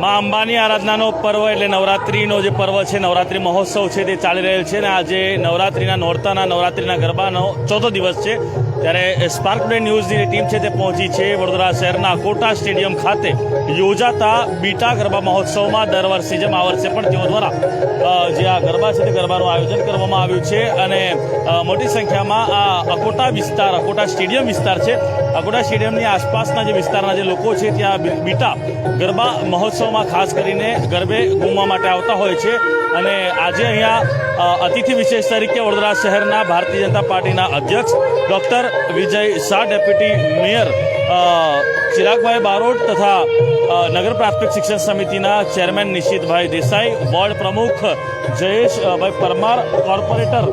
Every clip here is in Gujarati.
મા અંબાની આરાધનાનો પર્વ એટલે નવરાત્રિનો જે પર્વ છે, નવરાત્રિ મહોત્સવ છે તે ચાલી રહેલ છે અને આજે નવરાત્રિના નોરતાના, નવરાત્રિના ગરબાનો ચોથો દિવસ છે. ત્યારે સ્પાર્ક બ્રેન ન્યૂઝની ટીમ છે તે પહોંચી છે વડોદરા શહેરના કોટા સ્ટેડિયમ ખાતે. યોજાતા બીટા ગરબા મહોત્સવમાં દર વર્ષે જેમ આ વર્ષે પણ તેઓ દ્વારા જે આ ગરબા છે તે ગરબાનું આયોજન કરવામાં આવ્યું છે અને મોટી સંખ્યામાં આ અકોટા વિસ્તાર, અકોટા સ્ટેડિયમ વિસ્તાર છે. અકોટા સ્ટેડિયમની આસપાસના જે વિસ્તારના જે લોકો છે ત્યાં બીટા ગરબા મહોત્સવમાં ખાસ કરીને ગરબે ઘૂમવા માટે આવતા હોય છે. અને આજે અહીંયા અતિથિ વિશેષ તરીકે વડોદરા શહેરના ભારતીય જનતા પાર્ટીના અધ્યક્ષ doctor Vijay Shah, deputy mayor Chiragbhai Barot તથા નગર પ્રાથમિક શિક્ષણ સમિતિના ચેરમેન નિશિતભાઈ દેસાઈ, વોર્ડ પ્રમુખ જયેશભાઈ પરમાર, કોર્પોરેટર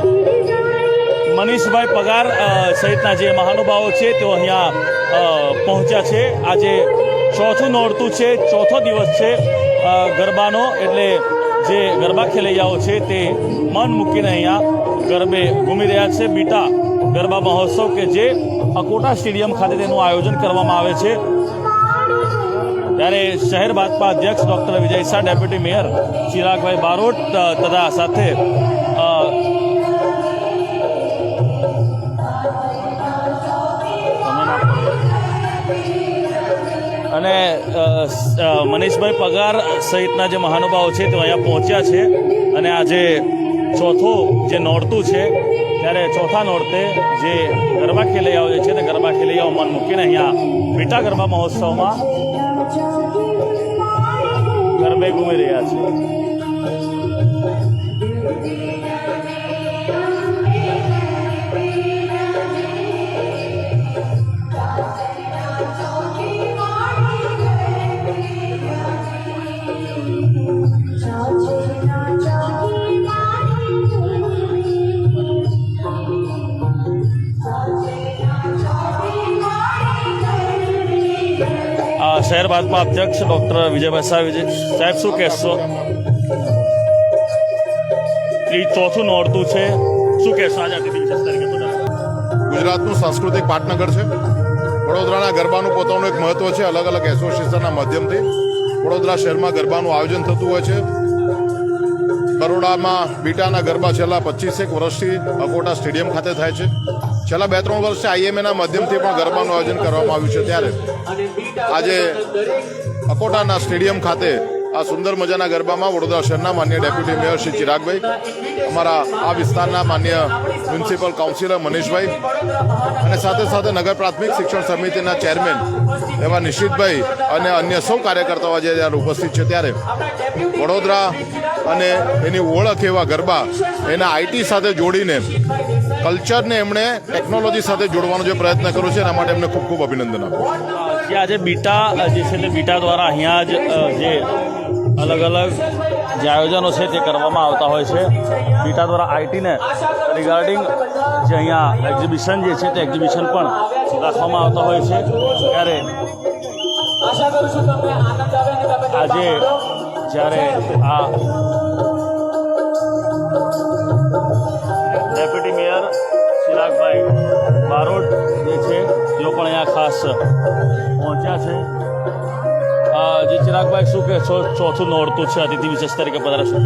મનીષભાઈ પગાર સહિતના જે મહાનુભાવો છે તેઓ અહીંયા પહોંચ્યા છે. આજે ચોથું નોરતું છે, ચોથો દિવસ છે ગરબાનો. એટલે જે ગરબા ખેલૈયાઓ છે તે મન મૂકીને અહીંયા ગરબે ઘૂમી રહ્યા છે. બીટા ગરબા મહોત્સવ કે જે અકોટા સ્ટેડિયમ ખાતે તેનું આયોજન કરવામાં આવે છે. ત્યારે શહેર ભાજપા અધ્યક્ષ doctor Vijay Shah, deputy mayor Chiragbhai Barot તથા સાથે અને મનીષભાઈ પગાર સહિતના જે મહાનુભાવો છે તેઓ અહીંયા પહોંચ્યા છે. અને આજે ચોથો જે નોરતું છે, ત્યારે ચોથા નોરતે જે ગરબા ખેલૈયાઓ જે છે તે ગરબા ખેલૈયાઓ મન મૂકીને અહીંયા મીઠા ગરબા મહોત્સવમાં ગરબે ઘૂમી રહ્યા છે. શહેર ભાજપા અધ્યક્ષ ડોક્ટર વિજયભાઈ વિજય સાહેબ, શું કહેશો? એ ચોથું નોરતું છે. શું કહેશો આજે ગુજરાતનું સાંસ્કૃતિક પાટનગર છે. વડોદરાના ગરબાનું પોતાનું એક મહત્વ છે. અલગ અલગ એસોસિએશનના માધ્યમથી વડોદરા શહેરમાં ગરબાનું આયોજન થતું હોય છે. બરોડામાં બીટાના ગરબા છેલ્લા પચીસેક વર્ષથી અકોટા સ્ટેડિયમ ખાતે થાય છે. છેલ્લા બે ત્રણ વર્ષથી આઈએમએના માધ્યમથી પણ ગરબાનું આયોજન કરવામાં આવ્યું છે ત્યારે. આજે અકોટાના સ્ટેડિયમ ખાતે આ સુંદર મજાના ગરબામાં વડોદરા શહેરના માન્ય ડેપ્યુટી મેયર શ્રી ચિરાગભાઈ, અમારા આ વિસ્તારના માન્ય મ્યુનિસિપલ કાઉન્સિલર મનીષભાઈ અને સાથે સાથે નગર પ્રાથમિક શિક્ષણ સમિતિના ચેરમેન એવા નિશિતભાઈ અને અન્ય સૌ કાર્યકર્તાઓ જે ત્યારે ઉપસ્થિત છે ત્યારે. વડોદરા અને એની ઓળખ એવા ગરબા એના આઈટી સાથે જોડીને કલ્ચરને એમણે ટેકનોલોજી સાથે જોડવાનો જે પ્રયત્ન કર્યો છે, એના માટે એમને ખૂબ ખૂબ અભિનંદન આપું જે આજે બીટા જે છે તે બીટા દ્વારા અહીંયા જ જે અલગ અલગ જે આયોજનો છે તે કરવામાં આવતા હોય છે. બીટા દ્વારા આઈટીને રિગાર્ડિંગ જે અહીંયા એક્ઝિબિશન જે છે તે એક્ઝિબિશન પણ રાખવામાં આવતા હોય છે. ત્યારે આજે જ્યારે આ બારોટ જે છે, તેઓ પણ અહીંયા ખાસ પહોંચ્યા છે. જે ચિરાગભાઈ શું કે ચોથું નોરતું છે અતિથિ વિશેષ તરીકે પધારે શું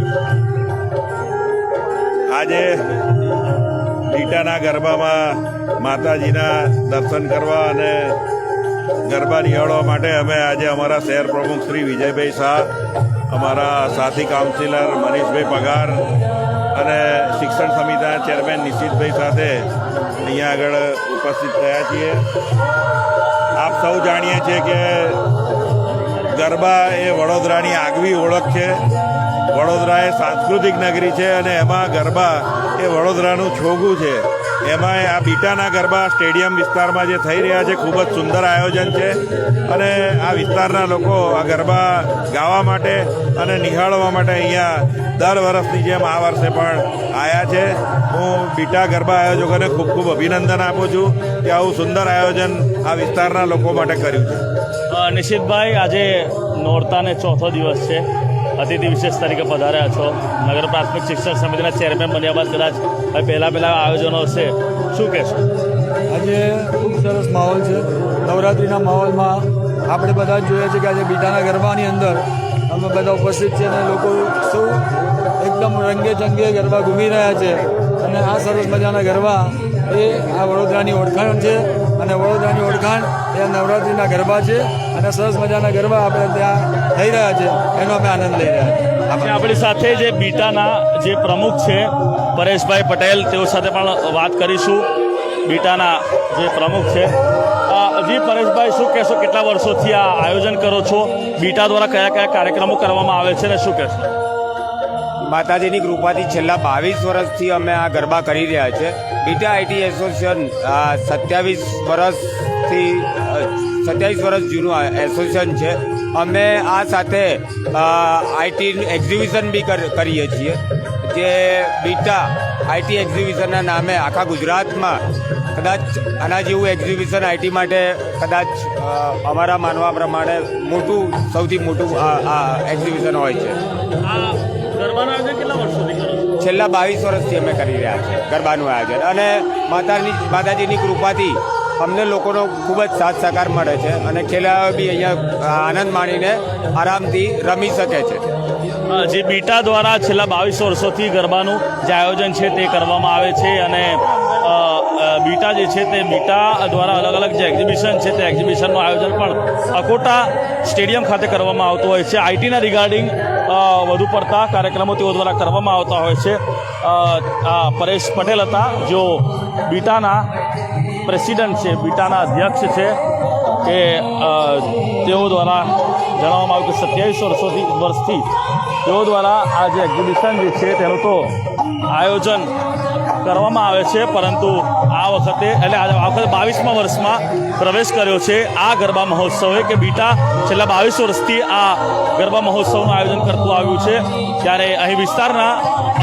આજે લીટાના ગરબામાં માતાજીના દર્શન કરવા અને ગરબા નિહાળવા માટે અમે આજે અમારા શહેર પ્રમુખ શ્રી વિજયભાઈ શાહ, અમારા સાથી કાઉન્સિલર મનીષભાઈ પગાર અને શિક્ષણ સમિતિના ચેરમેન નિશિતભાઈ સાથે અહીંયા આગળ ઉપસ્થિત થયા છીએ. આપ સૌ જાણીએ છીએ કે ગરબા એ વડોદરાની આગવી ઓળખ છે. વડોદરા એ સાંસ્કૃતિક નગરી છે અને એમાં ગરબા એ વડોદરાનું છોગું છે. એમાં આ બીટાના ગરબા સ્ટેડિયમ વિસ્તારમાં જે થઈ રહ્યા છે, ખૂબ જ સુંદર આયોજન છે. અને આ વિસ્તારના લોકો આ ગરબા ગાવા માટે અને નિહાળવા માટે અહીંયા દર વર્ષની જેમ આ વર્ષે પણ આવ્યા છે. હું બીટા ગરબા આયોજકોને ખૂબ ખૂબ અભિનંદન આપું છું કે આવું સુંદર આયોજન આ વિસ્તારના લોકો માટે કર્યું છે. નિશિતભાઈ, આજે નોરતાને ચોથો દિવસ છે. અતિથિ વિશેષ તરીકે પધાર્યા છો. નગર પ્રાથમિક શિક્ષણ સમિતિના ચેરમેન બન્યા બાદ કદાચ પહેલાં પહેલાં આયોજનો હશે. શું કહેશો? આજે ખૂબ સરસ માહોલ છે. નવરાત્રિના માહોલમાં આપણે બધા જોઈએ છીએ કે આજે બીટાના ગરબાની અંદર અમે બધા ઉપસ્થિત છે અને લોકો સૌ એકદમ રંગે ચંગે ગરબા ઘૂમી રહ્યા છે. અને આ સરસ મજાના ગરબા એ આ વડોદરાની ઓળખાણ છે. અને વડોદરાની ઓળખાણ એ નવરાત્રિના ગરબા છે અને સરસ મજાના ગરબા આપણે ત્યાં થઈ રહ્યા છે. એનો અમે આનંદ લઈ રહ્યા છીએ. આપણી સાથે જે બીટાના જે પ્રમુખ છે પરેશભાઈ પટેલ તેઓ સાથે પણ વાત કરીશું. બીટાના જે પ્રમુખ છે. જી પરેશભાઈ શું કહેશો? કેટલા વર્ષોથી આ આયોજન કરો છો? બીટા દ્વારા કયા કયા કાર્યક્રમો કરવામાં આવે છે ને શું કહેશો? માતાજીની કૃપાથી છેલ્લા બાવીસ વર્ષથી અમે આ ગરબા કરી રહ્યા છે. બીટા આઈટી એસોસિએશન સત્યાવીસ વર્ષથી સત્યાવીસ વર્ષ જૂનું એસોસિએશન છે. અમે આ સાથે આઈટી એક્ઝિબિશન બી કરીએ છીએ. જે બીટા આઈટી એક્ઝિબિશનના નામે આખા ગુજરાતમાં કદાચ આના જેવું એક્ઝિબિશન આઈટી માટે કદાચ અમારા માનવા પ્રમાણે મોટું, સૌથી મોટું આ એક્ઝિબિશન હોય છે. આ કેટલા વર્ષોથી છેલ્લા બાવીસ વર્ષથી અમે કરી રહ્યા છીએ, ગરબાનું આયોજન. અને માતાની, માતાજીની કૃપાથી અમને લોકોનો ખૂબ જ સાથ સહકાર મળે છે અને ખેલાડીઓ બી અહીંયા આનંદ માણીને આરામથી રમી શકે છે. જે બીટા દ્વારા છેલ્લા બાવીસ વર્ષોથી ગરબાનું જે આયોજન છે તે કરવામાં આવે છે અને બીટા જે છે તે બીટા દ્વારા અલગ અલગ જે એક્ઝિબિશન છે તે એક્ઝિબિશનનું આયોજન પણ અકોટા સ્ટેડિયમ ખાતે કરવામાં આવતું હોય છે. આઈટીના રિગાર્ડિંગ વધુ પડતા કાર્યક્રમો તેઓ દ્વારા કરવામાં આવતા હોય છે. આ પરેશ પટેલ હતા, જો બીટાના પ્રેસિડન્ટ છે, બીટાના અધ્યક્ષ છે કે તેઓ દ્વારા જણાવવામાં આવ્યું કે સત્યાવીસ વર્ષોથી, વર્ષથી તેઓ દ્વારા આ જે એક્ઝિબિશન જે છે, તેનું તો આયોજન કરવામાં આવે છે, પરંતુ આ વખતે, એટલે આ વખતે બાવીસમાં વર્ષમાં પ્રવેશ કર્યો છે આ ગરબા મહોત્સવે કે બીટા છેલ્લા બાવીસ વર્ષથી આ ગરબા મહોત્સવનું આયોજન કરતું આવ્યું છે. ત્યારે અહીં વિસ્તારના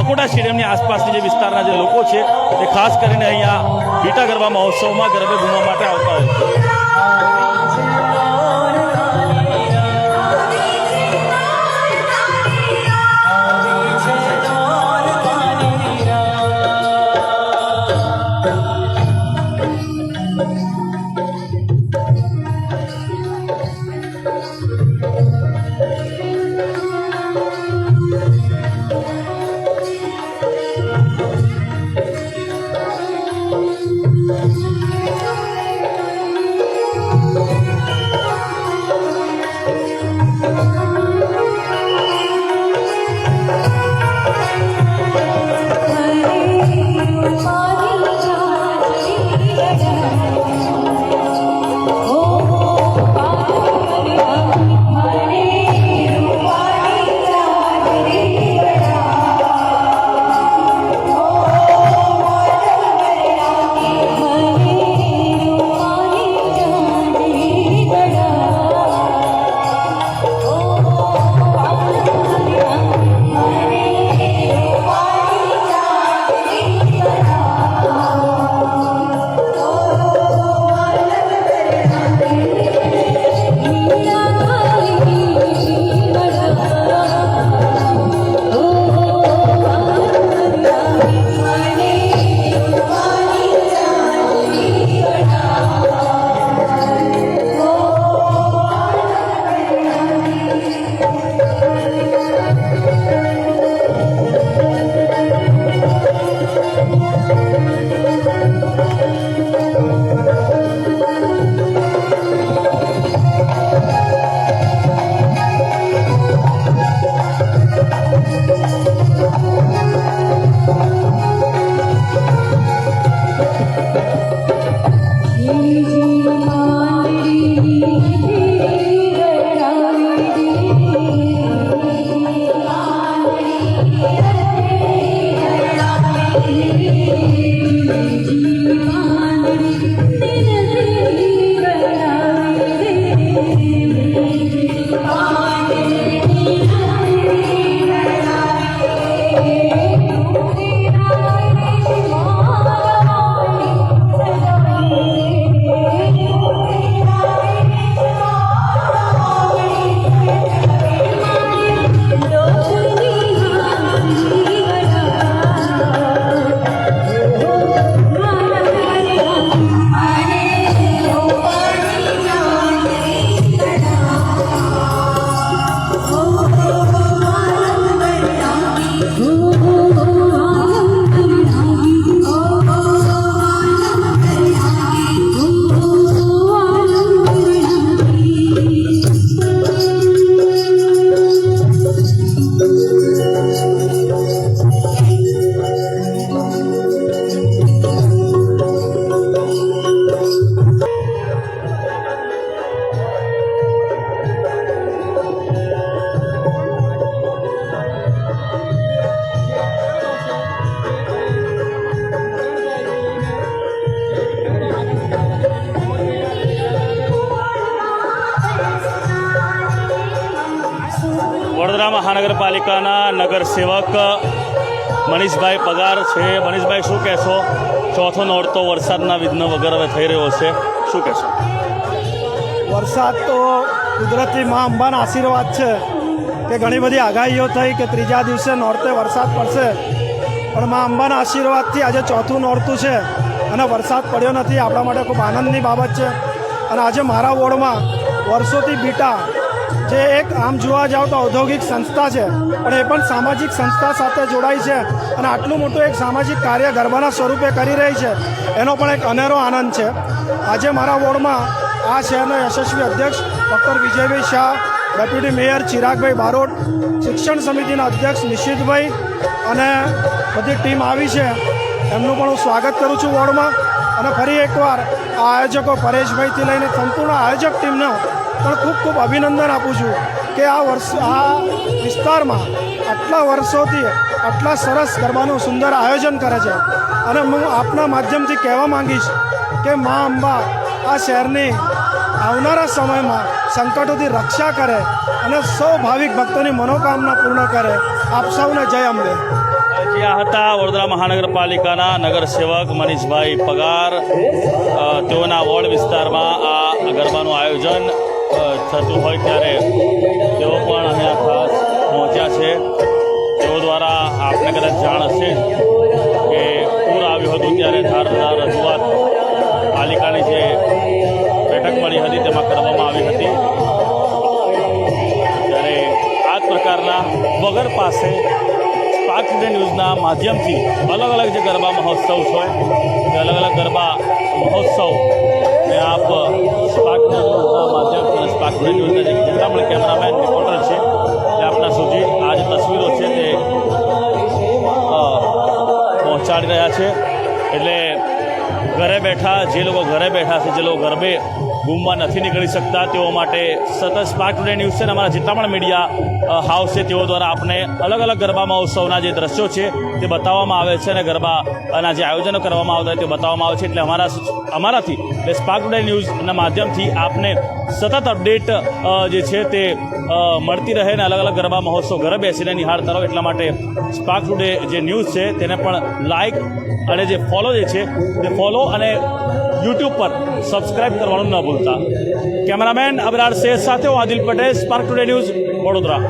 અકોટા સ્ટેડિયમની આસપાસની જે વિસ્તારના જે લોકો છે તે ખાસ કરીને અહીંયા બીટા ગરબા મહોત્સવમાં ગરબે ઘૂમવા માટે આવતા હોય છે. મહાનગરપાલિકાના નગરસેવક મનીષભાઈ પગાર છે. મનીષભાઈ, શું કહેશો? ચોથો નોરતો વરસાદના વિઘ્ન વગર હવે થઈ રહ્યો છે. શું કહેશો? વરસાદ તો કુદરતી મા અંબાના આશીર્વાદ છે કે ઘણી બધી આગાહીઓ થઈ કે ત્રીજા દિવસે નોરતે વરસાદ પડશે. પણ મા અંબાના આશીર્વાદથી આજે ચોથું નોરતું છે અને વરસાદ પડ્યો નથી. આપણા માટે ખૂબ આનંદની બાબત છે. અને આજે મારા વોર્ડમાં વર્ષોથી બીટા જે એક આમ જોવા જાવ તો ઔદ્યોગિક સંસ્થા છે પણ એ પણ સામાજિક સંસ્થા સાથે જોડાઈ છે અને આટલું મોટું એક સામાજિક કાર્ય ગરબાના સ્વરૂપે કરી રહી છે, એનો પણ એક અનેરો આનંદ છે. આજે મારા વોર્ડમાં આ શહેરના યશસ્વી અધ્યક્ષ doctor Vijaybhai Shah, deputy mayor Chiragbhai Barot, શિક્ષણ સમિતિના અધ્યક્ષ નિશિતભાઈ અને બધી ટીમ આવી છે. એમનું પણ હું સ્વાગત કરું છું વોર્ડમાં. અને ફરી એકવાર આ આયોજકો પરેશભાઈથી લઈને સંપૂર્ણ આયોજક ટીમનો પણ ખૂબ ખૂબ અભિનંદન આપું છું કે આ વર્ષ, આ વિસ્તારમાં આટલા વર્ષોથી આટલા સરસ ગરબાનું સુંદર આયોજન કરે છે. અને હું આપના માધ્યમથી કહેવા માંગીશ કે મા અંબા આ શહેરની આવનારા સમયમાં સંકટોથી રક્ષા કરે અને સૌ ભાવિક ભક્તોની મનોકામના પૂર્ણ કરે. આપ સૌને જય અંબે. જ્યાં હતા વડોદરા મહાનગરપાલિકાના નગર સેવક મનીષભાઈ પગાર. તેઓના વોર્ડ વિસ્તારમાં આ ગરબાનું આયોજન થતું હોય ત્યારે તેઓ પણ અહીંયા ખાસ પહોંચ્યા છે. તેઓ દ્વારા આપણે કદાચ જાણ હશે કે પૂર આવ્યું હતું ત્યારે ધારના રજૂઆત પાલિકાની જે બેઠક મળી હતી તેમાં કરવામાં આવી હતી. ત્યારે આ પ્રકારના વગર પાસે સ્પાર્ક ટુડે ન્યૂઝના માધ્યમથી અલગ અલગ જે ગરબા મહોત્સવ છે અલગ અલગ ગરબા મહોત્સવ ને આપ એટલે ઘરે બેઠા જે લોકો ઘરે બેઠા છે જે લોકો ગરબે ગુમમાં નથી નીકળી શકતા તેઓ માટે સતત સ્પાર્ક ટુડે ન્યૂઝ છે અને અમારા જેટલા પણ મીડિયા હાઉસ છે. તેઓ દ્વારા આપણે અલગ અલગ ગરબા મહોત્સવના જે દ્રશ્યો છે તે બતાવવામાં આવે છે અને ગરબાના જે આયોજનો કરવામાં આવતા તે બતાવવામાં આવે છે. એટલે અમારા અમારાથી, એટલે સ્પાર્ક ટુડે ન્યૂઝના માધ્યમથી આપને સતત અપડેટ જે છે તે મળતી રહે અને અલગ અલગ ગરબા મહોત્સવ ઘરે બેસીને નિહાળતા રહો એટલા માટે સ્પાર્ક ટુડે જે ન્યૂઝ છે તેને પણ લાઇક અને જે ફોલો જે છે તે ફોલો અને યુટ્યુબ પર સબસ્ક્રાઇબ કરવાનું ન ભૂલતા. કેમેરામેન અબરાર શેખ સાથે હું Adil Patel spark today news Vadodara.